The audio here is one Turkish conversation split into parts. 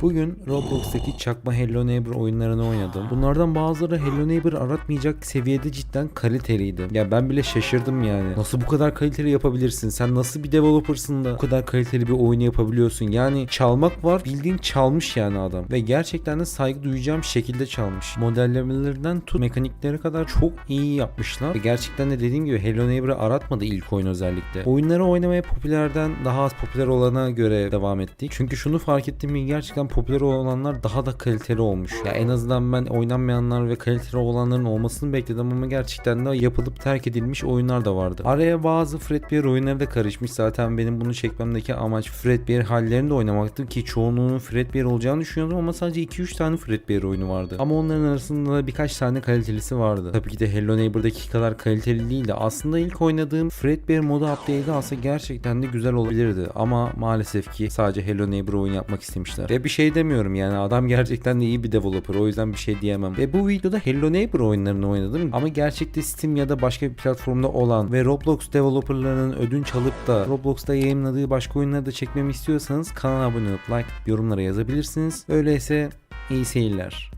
Bugün Roblox'taki çakma Hello Neighbor oyunlarını oynadım. Bunlardan bazıları Hello Neighbor aratmayacak seviyede cidden kaliteliydi. Ya ben bile şaşırdım yani. Nasıl bu kadar kaliteli yapabilirsin? Sen nasıl bir developer'sın da bu kadar kaliteli bir oyunu yapabiliyorsun? Yani çalmak var bildiğin çalmış yani adam. Ve gerçekten de saygı duyacağım şekilde çalmış. Modellemelerinden tut mekaniklere kadar çok iyi yapmışlar. Ve gerçekten de dediğim gibi Hello Neighbor'ı aratmadı ilk oyun özellikle. Oyunları oynamaya popülerden daha az popüler olana göre devam ettik. Çünkü şunu fark ettim ki gerçekten popüler olanlar daha da kaliteli olmuş. Ya en azından ben oynanmayanlar ve kaliteli olanların olmasını bekledim ama gerçekten de yapılıp terk edilmiş oyunlar da vardı. Araya bazı Fredbear oyunları da karışmış. Zaten benim bunu çekmemdeki amaç Fredbear hallerini de oynamaktı ki çoğunluğunun Fredbear olacağını düşünüyordum ama sadece 2-3 tane Fredbear oyunu vardı. Ama onların arasında da birkaç tane kalitelisi vardı. Tabii ki de Hello Neighbor'daki kadar kaliteli değildi. Aslında ilk oynadığım Fredbear modu update'i alsa gerçekten de güzel olabilirdi. Ama maalesef ki sadece Hello Neighbor oyun yapmak istemişler. Ve bir şey demiyorum yani adam gerçekten de iyi bir developer. O yüzden bir şey diyemem. Ve bu videoda Hello Neighbor oyunlarını oynadım. Ama gerçekte Steam ya da başka bir platformda olan ve Roblox developerlarının ödünç alıp da Roblox'ta yayınladığı başka oyunları da çekmemi istiyorsanız kanala abone olup like yorumlara yazabilirsiniz. Öyleyse iyi seyirler.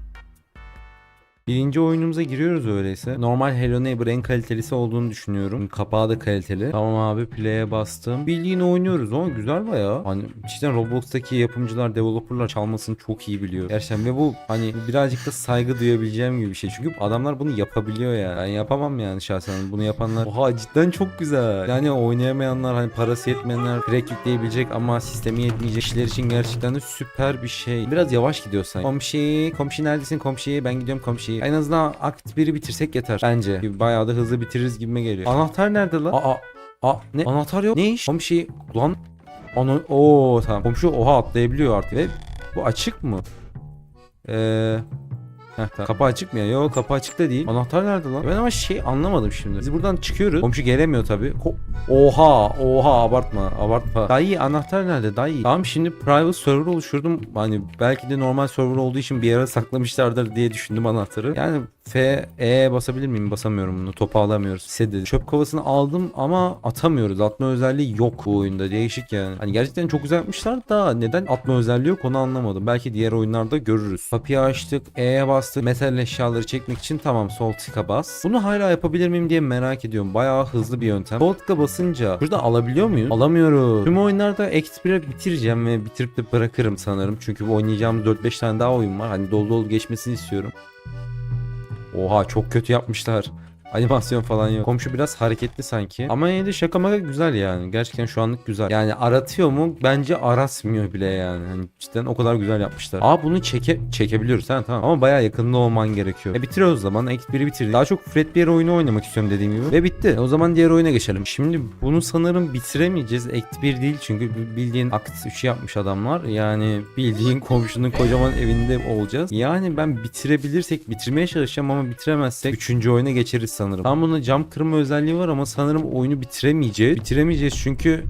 Birinci oyunumuza giriyoruz öyleyse. Normal Hello Neighbor en kalitelisi olduğunu düşünüyorum. Kapağı da kaliteli. Tamam abi play'e bastım. Bildiğini oynuyoruz ama güzel baya. Hani cidden Roblox'taki yapımcılar, developerlar çalmasını çok iyi biliyor. Gerçekten ve bu hani birazcık da saygı duyabileceğim gibi bir şey. Çünkü adamlar bunu yapabiliyor ya. Ben yapamam yani şahsen. Bunu yapanlar. Oha cidden çok güzel. Yani oynayamayanlar hani parası yetmeyenler direkt yükleyebilecek ama sistemi yetmeyecek kişiler için gerçekten de süper bir şey. Biraz yavaş gidiyor sanki. Komşi, komşi neredesin komşi? Ben gidiyorum komşi. En azından akt 1'i bitirsek yeter bence. Bayağı da hızlı bitiririz gibime geliyor. Anahtar nerede lan? Aa, aa ne? Anahtar yok. Ne iş? Komşi lan Ana o tamam. Komşu oha atlayabiliyor artık. Ve bu açık mı? Eee Heh. Kapı açık mı ya? Yok kapı açık da değil. Anahtar nerede lan? Ben ama şey anlamadım şimdi. Biz buradan çıkıyoruz. Komşu gelemiyor tabii. Ko- oha oha abartma abartma. Dayı anahtar nerede dayı? Tamam şimdi private server oluşturdum. Hani belki de normal server olduğu için bir yere saklamışlardır diye düşündüm anahtarı. Yani F, E basabilir miyim? Basamıyorum bunu. Topu alamıyoruz. Sedi. Çöp kovasını aldım ama atamıyoruz. Atma özelliği yok bu oyunda. Değişik yani. Hani gerçekten çok güzel yapmışlar da neden atma özelliği yok onu anlamadım. Belki diğer oyunlarda görürüz. Kapıyı açtık. E'ye bastık. Metal eşyaları çekmek için tamam sol tıka bas. Bunu hala yapabilir miyim diye merak ediyorum. Bayağı hızlı bir yöntem. Sol tıka basınca şurada alabiliyor muyuz? Alamıyoruz. Tüm oyunlarda 1'e bitireceğim ve bitirip de bırakırım sanırım. Çünkü bu oynayacağımız 4-5 tane daha oyun var. Hani dolu dolu geçmesini istiyorum. Oha çok kötü yapmışlar. Animasyon falan yok. Komşu biraz hareketli sanki. Ama yine de şaka maka güzel yani. Gerçekten şu anlık güzel. Yani aratıyor mu? Bence aratmıyor bile yani. Hani cidden o kadar güzel yapmışlar. Aa bunu çeke çekebiliyoruz ha tamam. Ama bayağı yakında olman gerekiyor. E bitiriyoruz o zaman. Act 1'i bitirdik. Daha çok Fredbear oyunu oynamak istiyorum dediğim gibi. Ve bitti. E, o zaman diğer oyuna geçelim. Şimdi bunu sanırım bitiremeyeceğiz. Act 1 değil çünkü bildiğin Act 3'ü yapmış adamlar. Yani bildiğin komşunun kocaman evinde olacağız. Yani ben bitirebilirsek bitirmeye çalışacağım ama bitiremezsek 3. oyuna geçeriz sanırım. Tam bunda cam kırma özelliği var ama sanırım oyunu bitiremeyeceğiz. Bitiremeyeceğiz çünkü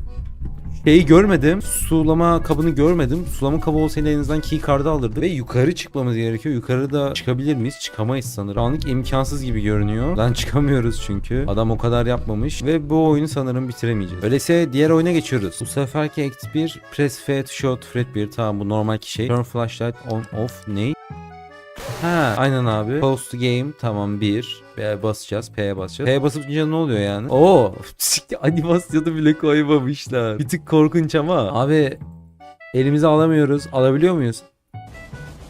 şeyi görmedim. Sulama kabını görmedim. Sulama kabı olsaydı en azından key card'ı alırdı. Ve yukarı çıkmamız gerekiyor. Yukarıda çıkabilir miyiz? Çıkamayız sanırım. Anlık imkansız gibi görünüyor. Buradan çıkamıyoruz çünkü. Adam o kadar yapmamış. Ve bu oyunu sanırım bitiremeyeceğiz. Öyleyse diğer oyuna geçiyoruz. Bu seferki Act 1 Press Fade Shot Fred 1. Tamam bu normalki şey. Turn Flashlight On Off ne? Ha aynen abi. Post game tamam 1. P'ye basacağız. P'ye basacağız. P'ye basınca ne oluyor yani? Oo. Animasyonu bile koymamışlar. Bir tık korkunç ama. Abi elimize alamıyoruz. Alabiliyor muyuz?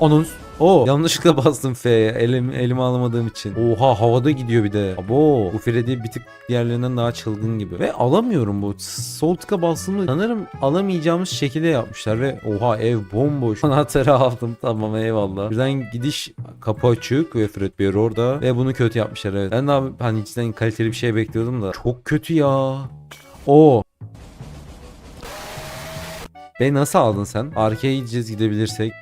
Onun o yanlışlıkla bastım F'ye elim, elimi alamadığım için. Oha havada gidiyor bir de. Abo bu Freddy bir tık diğerlerinden daha çılgın gibi. Ve alamıyorum bu. Sol tıka bastığımda sanırım alamayacağımız şekilde yapmışlar ve oha ev bomboş. Anahtarı aldım tamam eyvallah. Birden gidiş kapı açık ve Fredbear orada ve bunu kötü yapmışlar evet. Ben de abi hani cidden kaliteli bir şey bekliyordum da çok kötü ya. O Beni nasıl aldın sen? Arkaya gideceğiz gidebilirsek.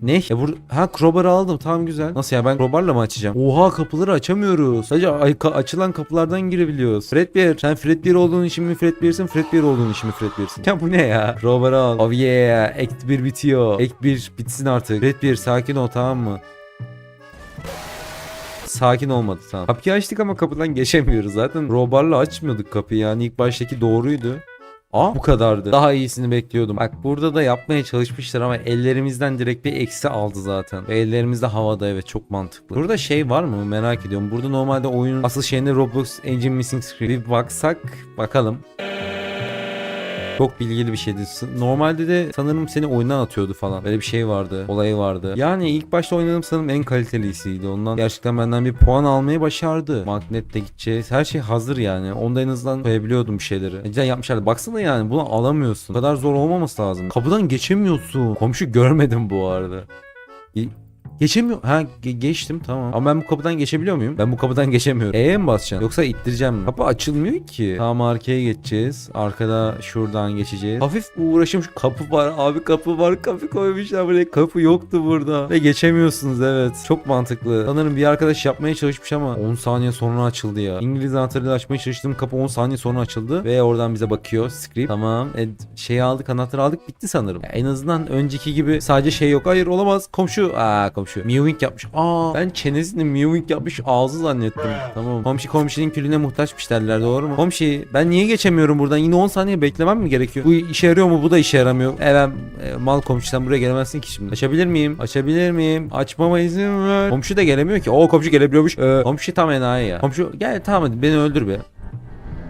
Ne? Ya bur ha crowbar'ı aldım tamam güzel. Nasıl ya ben crowbar'la mı açacağım? Oha kapıları açamıyoruz. Sadece ka- açılan kapılardan girebiliyoruz. Fredbear sen Fredbear olduğun için mi Fredbear'sin? Fredbear olduğun için mi Fredbear'sin? Ya bu ne ya? Crowbar'ı al. Oh yeah. Act 1 bitiyor. Act 1 bitsin artık. Fredbear sakin ol tamam mı? Sakin olmadı tamam. Kapıyı açtık ama kapıdan geçemiyoruz zaten. Crowbar'la açmıyorduk kapıyı yani ilk baştaki doğruydu. Aa bu kadardı. Daha iyisini bekliyordum. Bak burada da yapmaya çalışmışlar ama ellerimizden direkt bir eksi aldı zaten. Ve ellerimiz de havada evet çok mantıklı. Burada şey var mı merak ediyorum. Burada normalde oyunun asıl şeyinde Roblox Engine Missing Screen. Bir baksak bakalım. Çok bilgili bir şeydi. Normalde de sanırım seni oyundan atıyordu falan. Böyle bir şey vardı. Olayı vardı. Yani ilk başta oynadığım sanırım en kalitelisiydi. Ondan gerçekten benden bir puan almayı başardı. Magnetle gideceğiz. Her şey hazır yani. Onda en azından koyabiliyordum bir şeyleri. Cidden yapmışlardı. Baksana yani bunu alamıyorsun. Bu kadar zor olmaması lazım. Kapıdan geçemiyorsun. Komşu görmedim bu arada. Ge- Geçemiyor. Ha ge- geçtim tamam. Ama ben bu kapıdan geçebiliyor muyum? Ben bu kapıdan geçemiyorum. E'ye mi basacaksın? Yoksa ittireceğim mi? Kapı açılmıyor ki. Tamam arkaya geçeceğiz. Arkada şuradan geçeceğiz. Hafif uğraşım şu kapı var. Abi kapı var. Kapı koymuşlar buraya. Kapı yoktu burada. Ve geçemiyorsunuz evet. Çok mantıklı. Sanırım bir arkadaş yapmaya çalışmış ama 10 saniye sonra açıldı ya. İngiliz anahtarıyla açmaya çalıştığım kapı 10 saniye sonra açıldı. Ve oradan bize bakıyor. Script. Tamam. E, şeyi aldık anahtarı aldık. Bitti sanırım. Ya en azından önceki gibi sadece şey yok. Hayır olamaz. Komşu. Aa komşu. Mewing yapmış. Aa ben çenesini mewing yapmış ağzı zannettim. Tamam. Komşu komşunun külüne muhtaçmış derler doğru mu? Komşu ben niye geçemiyorum buradan? Yine 10 saniye beklemem mi gerekiyor? Bu işe yarıyor mu? Bu da işe yaramıyor. E ben e, mal komşu sen buraya gelemezsin ki şimdi. Açabilir miyim? Açabilir miyim? Açmama izin ver. Komşu da gelemiyor ki. O komşu gelebiliyormuş. Ee, komşu tam enayi ya. Komşu gel tamam hadi beni öldür be.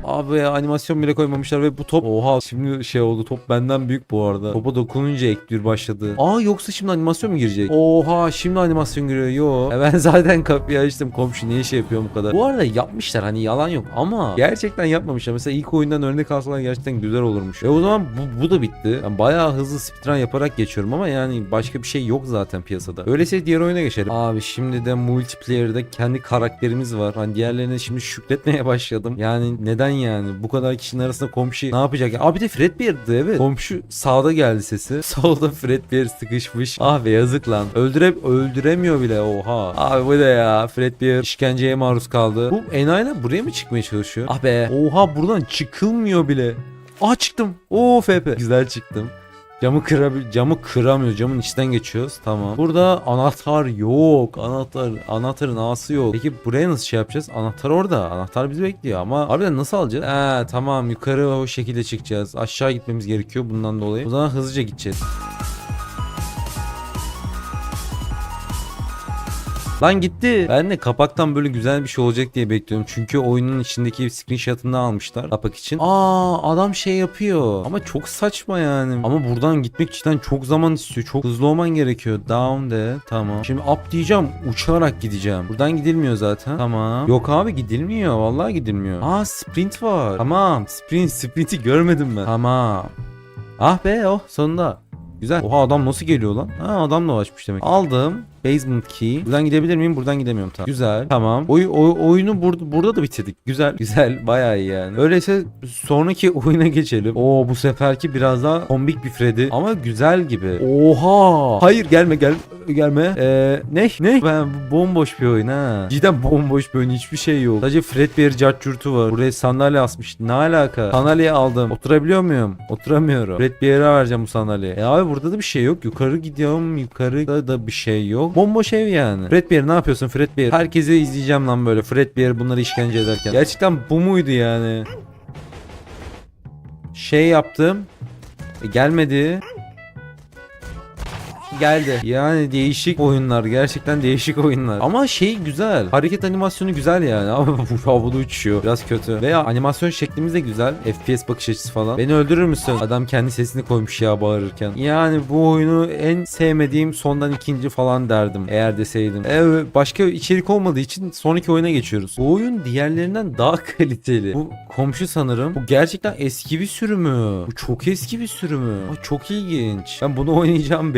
Abi animasyon bile koymamışlar ve bu top oha şimdi şey oldu top benden büyük bu arada. Topa dokununca ekliyor başladı. Aa yoksa şimdi animasyon mu girecek? Oha şimdi animasyon giriyor. Yo. E ben zaten kapıyı açtım komşu niye şey yapıyor bu kadar. Bu arada yapmışlar hani yalan yok ama gerçekten yapmamışlar. Mesela ilk oyundan örnek alsalar gerçekten güzel olurmuş. Ve o zaman bu, bu da bitti. Ben bayağı hızlı speedrun yaparak geçiyorum ama yani başka bir şey yok zaten piyasada. Öyleyse diğer oyuna geçelim. Abi şimdi de multiplayer'da kendi karakterimiz var. Hani diğerlerine şimdi şükretmeye başladım. Yani neden yani? Bu kadar kişinin arasında komşu ne yapacak? ya? Abi bir de Fredbear'dı evet. Komşu sağda geldi sesi. Solda Fredbear sıkışmış. Ah be yazık lan. Öldüre öldüremiyor bile oha. Abi bu da ya. Fredbear işkenceye maruz kaldı. Bu enayiler buraya mı çıkmaya çalışıyor? Ah be. Oha buradan çıkılmıyor bile. Aa çıktım. Oo FP. Güzel çıktım. Camı kırabil camı kıramıyor. Camın içinden geçiyoruz. Tamam. Burada anahtar yok. Anahtar anahtarın ağası yok. Peki buraya nasıl şey yapacağız? Anahtar orada. Anahtar bizi bekliyor ama harbiden nasıl alacağız? Ee tamam yukarı o şekilde çıkacağız. Aşağı gitmemiz gerekiyor bundan dolayı. O zaman hızlıca gideceğiz. Lan gitti. Ben de kapaktan böyle güzel bir şey olacak diye bekliyorum. Çünkü oyunun içindeki screenshot'ını almışlar kapak için. Aa adam şey yapıyor. Ama çok saçma yani. Ama buradan gitmek cidden çok zaman istiyor. Çok hızlı olman gerekiyor. Down de. Tamam. Şimdi up diyeceğim. Uçarak gideceğim. Buradan gidilmiyor zaten. Tamam. Yok abi gidilmiyor. Vallahi gidilmiyor. Aa sprint var. Tamam. Sprint. Sprint'i görmedim ben. Tamam. Ah be oh sonunda. Güzel. Oha adam nasıl geliyor lan? Ha adam da açmış demek. Aldım. Basement key. Buradan gidebilir miyim? Buradan gidemiyorum tamam. Güzel. Tamam. Oy, oy- oyunu burada burada da bitirdik. Güzel. Güzel. Bayağı iyi yani. Öyleyse sonraki oyuna geçelim. Oo bu seferki biraz daha kombik bir Freddy ama güzel gibi. Oha! Hayır gelme gel gelme. Ee, ne? Ne? Ben bomboş bir oyun ha. Cidden bomboş bir oyun. Hiçbir şey yok. Sadece Fredbear cartçurtu var. Buraya sandalye asmış. Ne alaka? Sandalye aldım. Oturabiliyor muyum? Oturamıyorum. Fredbear'a vereceğim bu sandalyeyi. E abi burada da bir şey yok. Yukarı gidiyorum. Yukarıda da bir şey yok. Bomboş ev yani. Fredbear ne yapıyorsun Fredbear? Herkesi izleyeceğim lan böyle. Fredbear bunları işkence ederken. Gerçekten bu muydu yani? Şey yaptım. E, gelmedi. Geldi. Yani değişik oyunlar. Gerçekten değişik oyunlar. Ama şey güzel. Hareket animasyonu güzel yani. Ama bu havada uçuyor. Biraz kötü. Veya animasyon şeklimiz de güzel. FPS bakış açısı falan. Beni öldürür müsün? Adam kendi sesini koymuş ya bağırırken. Yani bu oyunu en sevmediğim sondan ikinci falan derdim. Eğer deseydim. Evet başka içerik olmadığı için sonraki oyuna geçiyoruz. Bu oyun diğerlerinden daha kaliteli. Bu komşu sanırım. Bu gerçekten eski bir sürümü. Bu çok eski bir sürümü. Ay, çok ilginç. Ben bunu oynayacağım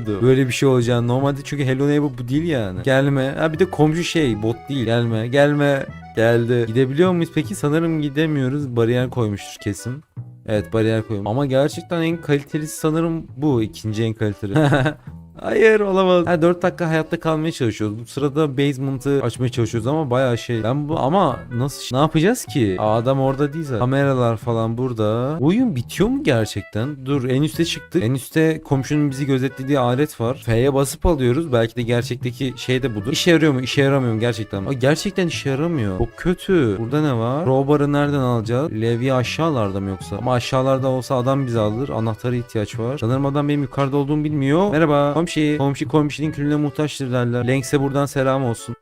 beklemiyordum. Böyle bir şey olacağını. Normalde çünkü Hello Neighbor bu değil yani. Gelme. Ha bir de komşu şey bot değil. Gelme. Gelme. Geldi. Gidebiliyor muyuz peki? Sanırım gidemiyoruz. Bariyer koymuştur kesin. Evet bariyer koyuyorum. Ama gerçekten en kalitelisi sanırım bu. ikinci en kaliteli. Hayır olamaz. Ha 4 dakika hayatta kalmaya çalışıyoruz. Bu sırada basement'ı açmaya çalışıyoruz ama bayağı şey. Ben bu ama nasıl ne yapacağız ki? Adam orada değil zaten. Kameralar falan burada. Bu oyun bitiyor mu gerçekten? Dur en üste çıktık. En üstte komşunun bizi gözetlediği alet var. F'ye basıp alıyoruz. Belki de gerçekteki şey de budur. İşe yarıyor mu? İşe yaramıyor mu gerçekten? Aa, gerçekten işe yaramıyor. Çok kötü. Burada ne var? Crowbar'ı nereden alacağız? Levye aşağılarda mı yoksa? Ama aşağılarda olsa adam bizi alır. Anahtara ihtiyaç var. Sanırım adam benim yukarıda olduğumu bilmiyor. Merhaba. Komşi. Komşi komşinin külüne muhtaçtır derler. Lenks'e buradan selam olsun.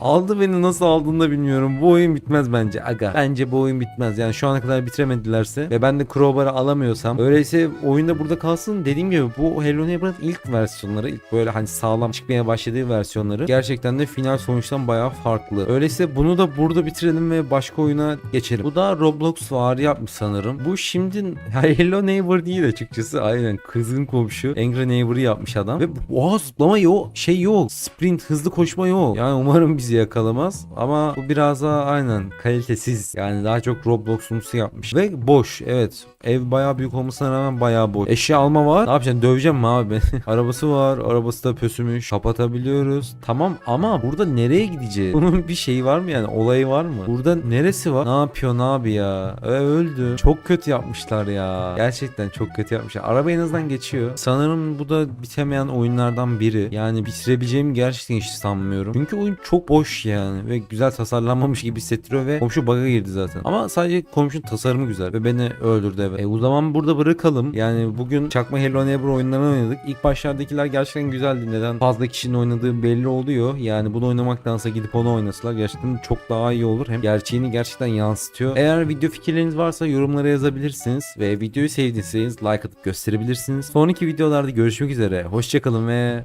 Aldı beni nasıl aldığını da bilmiyorum. Bu oyun bitmez bence aga. Bence bu oyun bitmez. Yani şu ana kadar bitiremedilerse ve ben de Crowbar'ı alamıyorsam öyleyse oyunda burada kalsın. Dediğim gibi bu Hello Neighbor'ın ilk versiyonları ilk böyle hani sağlam çıkmaya başladığı versiyonları gerçekten de final sonuçtan bayağı farklı. Öyleyse bunu da burada bitirelim ve başka oyuna geçelim. Bu da Roblox var yapmış sanırım. Bu şimdi Hello Neighbor değil açıkçası. Aynen kızgın komşu Angry Neighbor'ı yapmış adam. Ve oha zıplama yok. Şey yok. Sprint hızlı koşma yok. Yani umarım bizi yakalamaz. Ama bu biraz daha aynen kalitesiz. Yani daha çok Roblox'umsu yapmış. Ve boş. Evet. Ev bayağı büyük olmasına rağmen bayağı boş. Eşya alma var. Ne yapacaksın? Döveceğim mi abi beni? Arabası var. Arabası da pösümüş. Kapatabiliyoruz. Tamam ama burada nereye gideceğiz? Bunun bir şeyi var mı yani? Olayı var mı? Burada neresi var? Ne yapıyor abi ya? E, öldü. Çok kötü yapmışlar ya. Gerçekten çok kötü yapmışlar. Araba en azından geçiyor. Sanırım bu da bitemeyen oyunlardan biri. Yani bitirebileceğimi gerçekten hiç sanmıyorum. Çünkü oyun çok boş yani ve güzel tasarlanmamış gibi hissettiriyor ve komşu bug'a girdi zaten. Ama sadece komşunun tasarımı güzel ve beni öldürdü evet. E, o zaman burada bırakalım. Yani bugün çakma Hello Neighbor oyunlarını oynadık. İlk başlardakiler gerçekten güzeldi. Neden? Fazla kişinin oynadığı belli oluyor. Yani bunu oynamaktansa gidip onu oynasalar gerçekten çok daha iyi olur. Hem gerçeğini gerçekten yansıtıyor. Eğer video fikirleriniz varsa yorumlara yazabilirsiniz ve videoyu sevdiyseniz like atıp gösterebilirsiniz. Sonraki videolarda görüşmek üzere. Hoşçakalın ve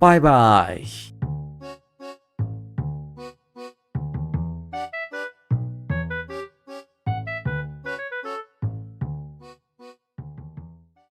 bay bay.